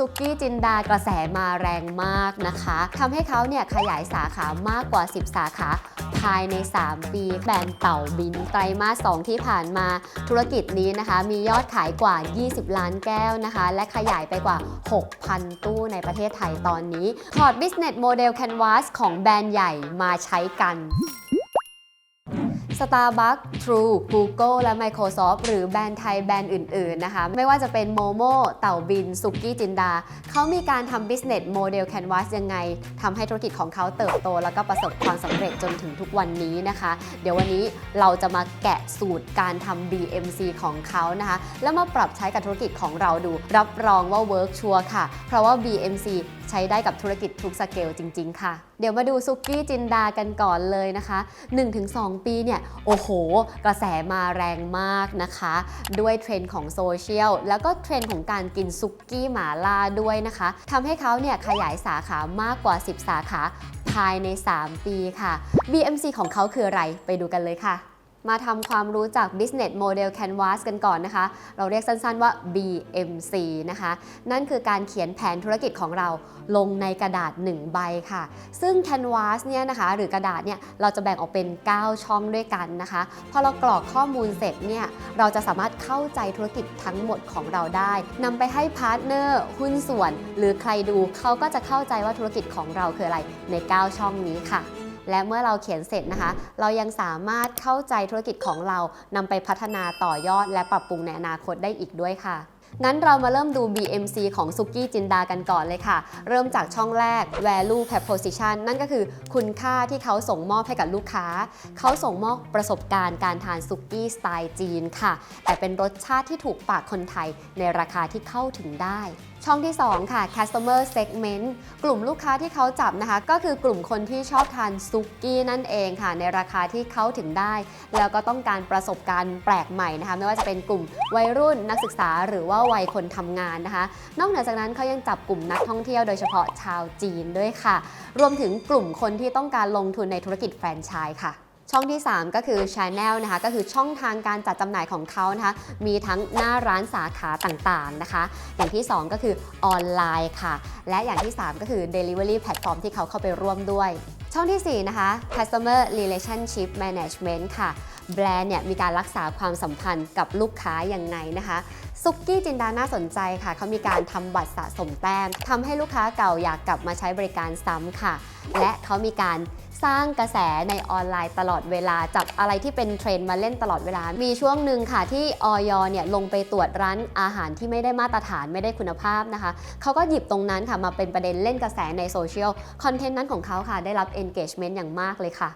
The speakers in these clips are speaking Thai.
ซุกี้จินดากระแสมาแรงมากนะคะทำให้เขาเนี่ยขยายสาขามากกว่า 10 สาขาภายใน 3 ปีแบรนด์เต่าบินไตรมาส 2 ที่ผ่านมาธุรกิจนี้นะคะ มียอดขายกว่า 20 ล้านแก้วนะคะ และขยายไปกว่า 6,000 ตู้ในประเทศไทยตอนนี้ถอด Business Model Canvas ของแบรนด์ใหญ่มาใช้กัน Starbucks True Google และ Microsoft หรือแบรนด์ไทยแบรนด์อื่น ๆ นะคะ ไม่ว่าจะเป็น Momo เต่าบิน สุกี้จินดา เขามีการทำ business model canvas ยังไงทำให้ธุรกิจของเขาเติบโต แล้วก็ประสบความสำเร็จจนถึงทุกวันนี้นะคะ เดี๋ยววันนี้เราจะมาแกะสูตรการทำ BMC ของเขานะคะ แล้วมาปรับใช้กับธุรกิจของเราดู รับรองว่าเวิร์กชัวร์ค่ะ เพราะว่า BMC ช้ได้กับธุรกิจทุกสเกลจริง ๆ ค่ะ เดี๋ยวมาดูซุกี้จินดากันก่อนเลยนะคะ 1-2 ปีเนี่ย โอ้โห กระแสมาแรงมากนะคะ ด้วยเทรนด์ของโซเชียล แล้วก็เทรนด์ของการกินซุกี้หมาล่าด้วยนะคะทำให้เขาเนี่ยขยายสาขามากกว่า 10 สาขาภายใน 3 ปีค่ะ BMC ของเขาคืออะไร ไปดูกันเลยค่ะ มาทำความรู้จัก Business Model Canvas กันก่อนนะคะ เราเรียกสั้นๆว่า BMC นะคะ นั่นคือการเขียนแผนธุรกิจของเราลงในกระดาษ 1 ใบค่ะ ซึ่ง Canvas เนี่ยนะคะหรือกระดาษเนี่ยเราจะแบ่งออกเป็น 9 ช่องด้วยกันนะคะ พอเรากรอกข้อมูลเสร็จเนี่ยเราจะสามารถเข้าใจธุรกิจทั้งหมดของเราได้นำไปให้พาร์ทเนอร์หุ้นส่วน หรือใครดูเขาก็จะเข้าใจว่าธุรกิจของเราคืออะไรใน 9 ช่องนี้ค่ะ และเมื่อเราเขียนเสร็จนะคะ เรายังสามารถเข้าใจธุรกิจของเรานำไปพัฒนาต่อยอด และปรับปรุงในอนาคตได้อีกด้วยค่ะ งั้นเรามาเริ่มดู BMC ของซุกี้จินดากันก่อนเลยค่ะ เริ่มจากช่องแรก value proposition นั่นก็คือคุณค่าที่เขาส่งมอบให้กับลูกค้า เขาส่งมอบประสบการณ์การทานซุกี้สไตล์จีนค่ะ แต่เป็นรสชาติที่ถูกปากคนไทยในราคาที่เข้าถึงได้ช่องที่ 2 ค่ะ customer segment กลุ่มลูกค้าที่เขาจับนะคะ ก็คือกลุ่มคนที่ชอบทานซุกี้นั่นเองค่ะ ในราคาที่เขาถึงได้ แล้วก็ต้องการประสบการณ์แปลกใหม่นะคะ ไม่ว่าจะเป็นกลุ่มวัยรุ่นนักศึกษาหรือว่าวัยคนทำงานนะคะ นอกเหนือจากนั้นเขายังจับกลุ่มนักท่องเที่ยวโดยเฉพาะชาวจีนด้วยค่ะ รวมถึงกลุ่มคนที่ต้องการลงทุนในธุรกิจแฟรนไชส์ค่ะช่องที่ 3 ก็คือ Channel นะคะก็คือช่องทางการจัดจำหน่ายของเขานะคะ มีทั้งหน้าร้านสาขาต่างๆนะคะ อย่างที่ 2 ก็คือออนไลน์ค่ะ และอย่างที่ 3 ก็คือ Delivery Platform ที่เขาเข้าไปร่วมด้วย ช่องทีสี่4 นะคะ Customer Relationship Management ค่ะ แบรนด์เนี่ยมีการรักษาความสัมพันธ์กับลูกค้าอย่างไงนะคะซุกี้จินดาน่าสนใจค่ะ เขามีการทำบัตรสะสมแต้มทำให้ลูกค้าเก่าอยากกลับมาใช้บริการซ้ำค่ะ และเขามีการสร้างกระแสในออนไลน์ตลอดเวลา จับอะไรที่เป็นเทรนด์มาเล่นตลอดเวลา มีช่วงหนึ่งค่ะที่ออยเนี่ยลงไปตรวจร้านอาหารที่ไม่ได้มาตรฐานไม่ได้คุณภาพนะคะ เขาก็หยิบตรงนั้นค่ะมาเป็นประเด็นเล่นกระแสในโซเชียล คอนเทนต์นั้นของเขาค่ะได้รับ engagement อย่างมากเลยค่ะ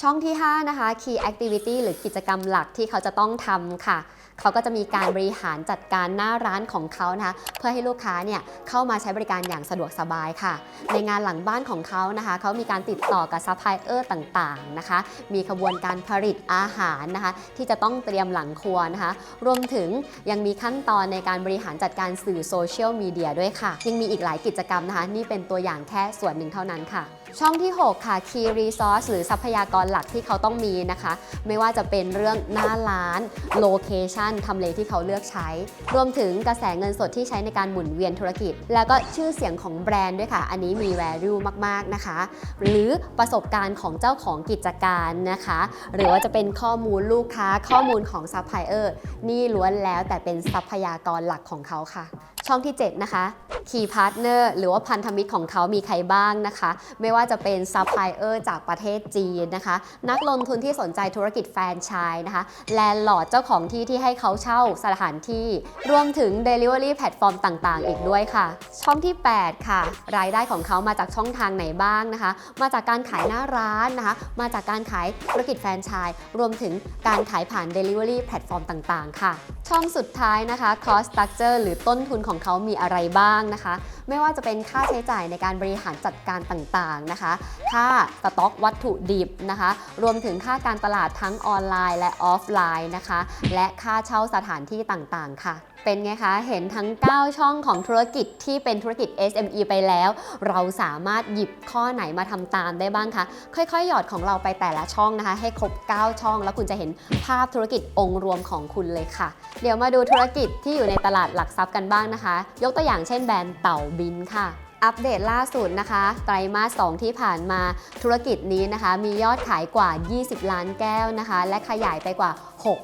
ช่องที่ 5 นะคะ Key Activity หรือกิจกรรมหลักที่เขาจะต้องทำค่ะ เขาก็จะมีการบริหารจัดการหน้าร้านของเขานะคะ เพื่อให้ลูกค้าเนี่ยเข้ามาใช้บริการอย่างสะดวกสบายค่ะ ในงานหลังบ้านของเขานะคะ เขามีการติดต่อกับซัพพลายเออร์ต่างๆนะคะ มีขบวนการผลิตอาหารนะคะ ที่จะต้องเตรียมหลังครัวนะคะ รวมถึงยังมีขั้นตอนในการบริหารจัดการสื่อโซเชียลมีเดียด้วยค่ะ ยังมีอีกหลายกิจกรรมนะคะ นี่เป็นตัวอย่างแค่ส่วนหนึ่งเท่านั้นค่ะ ช่องที่ 6 ค่ะ Key Resource หรือทรัพยากรหลักที่เขาต้องมีนะคะ ไม่ว่าจะเป็นเรื่องหน้าร้านโลเคชันทำเลที่เขาเลือกใช้ รวมถึงกระแสเงินสดที่ใช้ในการหมุนเวียนธุรกิจ แล้วก็ชื่อเสียงของแบรนด์ด้วยค่ะ อันนี้มี value มาก ๆ นะคะ หรือประสบการณ์ของเจ้าของกิจการนะคะ หรือว่าจะเป็นข้อมูลลูกค้าข้อมูลของซัพพลายเออร์นี่ล้วนแล้วแต่เป็นทรัพยากรหลักของเขาค่ะช่องที่ 7 นะคะ Key Partner หรือว่าพันธมิตรของเขามีใครบ้างนะคะ ไม่ว่าจะเป็นซัพพลายเออร์จากประเทศจีนนะคะ นักลงทุนที่สนใจธุรกิจแฟรนไชส์นะคะแลนด์ลอร์ดเจ้าของที่ที่ให้เขาเช่าสถานที่ รวมถึง Delivery แพลตฟอร์มต่างๆ อีกด้วยค่ะ ช่องที่ 8 ค่ะ รายได้ของเขามาจากช่องทางไหนบ้างนะคะ มาจากการขายหน้าร้านนะคะ มาจากการขายธุรกิจแฟรนไชส์รวมถึงการขายผ่าน Delivery แพลตฟอร์มต่างๆ ค่ะ ช่องสุดท้ายนะคะ cost structure หรือต้นทุนของเขามีอะไรบ้างนะคะไม่ว่าจะเป็นค่าใช้จ่ายในการบริหารจัดการต่างๆนะคะ ค่าสต็อกวัตถุดิบนะคะ รวมถึงค่าการตลาดทั้งออนไลน์และออฟไลน์นะคะ และค่าเช่าสถานที่ต่างๆ ค่ะเป็นไงคะ เห็นทั้ง 9 ช่องของธุรกิจที่เป็นธุรกิจ SME ไปแล้ว เราสามารถหยิบข้อไหนมาทำตามได้บ้างคะ ค่อยๆ หยอดของเราไปแต่ละช่องนะคะ ให้ครบ 9 ช่อง แล้วคุณจะเห็นภาพธุรกิจองค์รวมของคุณเลยค่ะ เดี๋ยวมาดูธุรกิจที่อยู่ในตลาดหลักทรัพย์กันบ้างนะคะ ยกตัวอย่างเช่นแบรนด์เต่าบินค่ะ อัปเดตล่าสุดนะคะ ไตรมาส 2 ที่ผ่านมาธุรกิจนี้นะคะ มียอดขายกว่า 20 ล้านแก้วนะคะ และขยายไปกว่า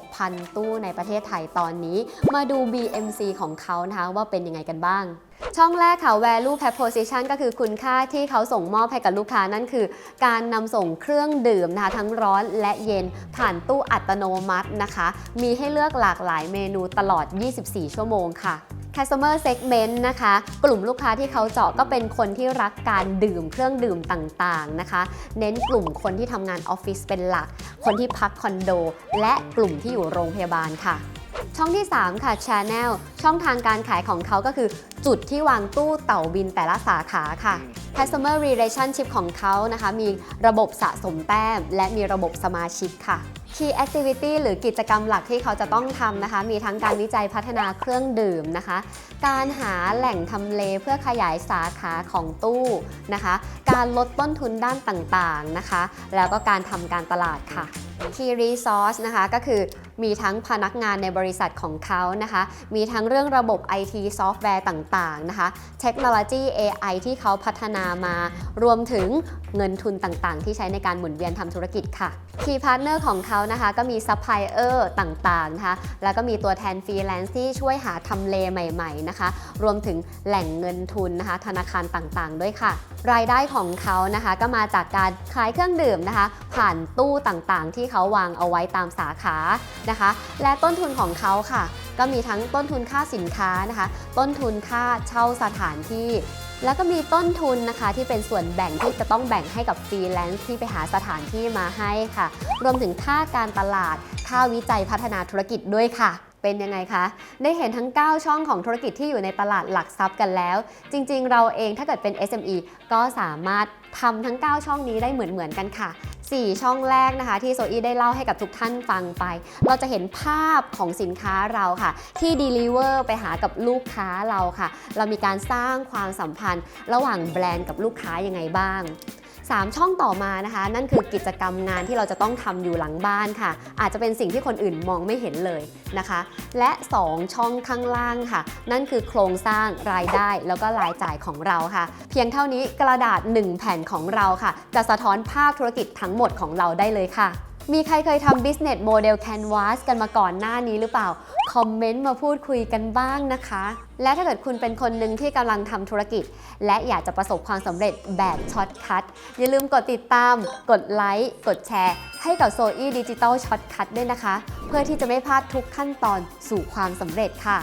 6,000 ตู้ในประเทศไทยตอนนี้ มาดู BMC ของเขานะคะว่าเป็นยังไงกันบ้างช่องแรกค่ะ value proposition ก็คือคุณค่าที่เขาส่งมอบให้กับลูกค้านั่นคือ การนำส่งเครื่องดื่มนะคะทั้งร้อนและเย็นผ่านตู้อัตโนมัตินะคะ มีให้เลือกหลากหลายเมนูตลอด 24 ชั่วโมงค่ะ customer segment นะคะ กลุ่มลูกค้าที่เขาเจาะก็เป็นคนที่รักการดื่มเครื่องดื่มต่างๆนะคะ เน้นกลุ่มคนที่ทำงานออฟฟิศเป็นหลัก คนที่พักคอนโด และกลุ่มที่อยู่โรงพยาบาลค่ะ ช่องที่ 3 ค่ะ Channel ช่องทางการขายของเขาก็คือ จุดที่วางตู้เต่าบินแต่ละสาขาค่ะ Customer Relationship ของเขานะคะมีระบบสะสมแต้ม และมีระบบสมาชิกค่ะ Key Activity หรือกิจกรรมหลักที่เขาจะต้องทำนะคะ มีทั้งการวิจัยพัฒนาเครื่องดื่มนะคะ การหาแหล่งทำเลเพื่อขยายสาขาของตู้นะคะ การลดต้นทุนด้านต่างๆนะคะ แล้วก็การทำการตลาดค่ะ Key Resource นะคะก็คือมีทั้งพนักงานในบริษัทของเขานะคะ มีทั้งเรื่องระบบ IT ซอฟต์แวร์ต่างๆนะคะ เทคโนโลยี AI ที่เขาพัฒนามารวมถึงเงินทุนต่างๆ ที่ใช้ในการหมุนเวียนทำธุรกิจค่ะ Key Partner ของเขานะคะก็มีซัพพลายเออร์ต่างๆนะคะแล้วก็มีตัวแทนฟรีแลนซ์ที่ช่วยหาทำเลใหม่ๆนะคะ รวมถึงแหล่งเงินทุนนะคะธนาคารต่างๆ ด้วยค่ะ รายได้ของเขานะคะก็มาจากการขายเครื่องดื่มนะคะ ผ่านตู้ต่างๆ ที่เขาวางเอาไว้ตามสาขานะคะ และต้นทุนของเขาค่ะ ก็มีทั้งต้นทุนค่าสินค้านะคะ ต้นทุนค่าเช่าสถานที่ แล้วก็มีต้นทุนนะคะที่เป็นส่วนแบ่งที่จะต้องแบ่งให้กับฟรีแลนซ์ที่ไปหาสถานที่มาให้ค่ะ รวมถึงค่าการตลาด ค่าวิจัยพัฒนาธุรกิจด้วยค่ะ เป็นยังไงคะ ได้เห็นทั้ง 9 ช่องของธุรกิจที่อยู่ในตลาดหลักทรัพย์กันแล้ว จริง ๆ เราเองถ้าเกิดเป็น SME ก็สามารถทำทั้ง 9 ช่องนี้ได้เหมือนๆกันค่ะ 4 ช่องแรกนะคะ ที่โซอี้ได้เล่าให้กับทุกท่านฟังไป เราจะเห็นภาพของสินค้าเราค่ะ ที่ deliver ไปหากับลูกค้าเราค่ะ เรามีการสร้างความสัมพันธ์ ระหว่างแบรนด์กับลูกค้ายังไงบ้าง 3 ช่องต่อมานะคะ นั่นคือกิจกรรมงานที่เราจะต้องทำอยู่หลังบ้านค่ะ อาจจะเป็นสิ่งที่คนอื่นมองไม่เห็นเลยนะคะ และ 2 ช่องข้างล่างค่ะ นั่นคือโครงสร้างรายได้แล้วก็รายจ่ายของเราค่ะ เพียงเท่านี้กระดาษ 1 แผ่นของเราค่ะ จะสะท้อนภาพธุรกิจทั้งหมดของเราได้เลยค่ะ มีใครเคยทำ business model canvas กันมาก่อนหน้านี้หรือเปล่า คอมเมนต์มาพูดคุยกันบ้างนะคะ และถ้าเกิดคุณเป็นคนหนึ่งที่กำลังทำธุรกิจ และอยากจะประสบความสำเร็จแบบช็อตคัทอย่าลืมกดติดตาม กดไลค์ กดแชร์ ให้กับโซอี้ดิจิตอลช็อตคัทด้วยนะคะ เพื่อที่จะไม่พลาดทุกขั้นตอนสู่ความสำเร็จค่ะ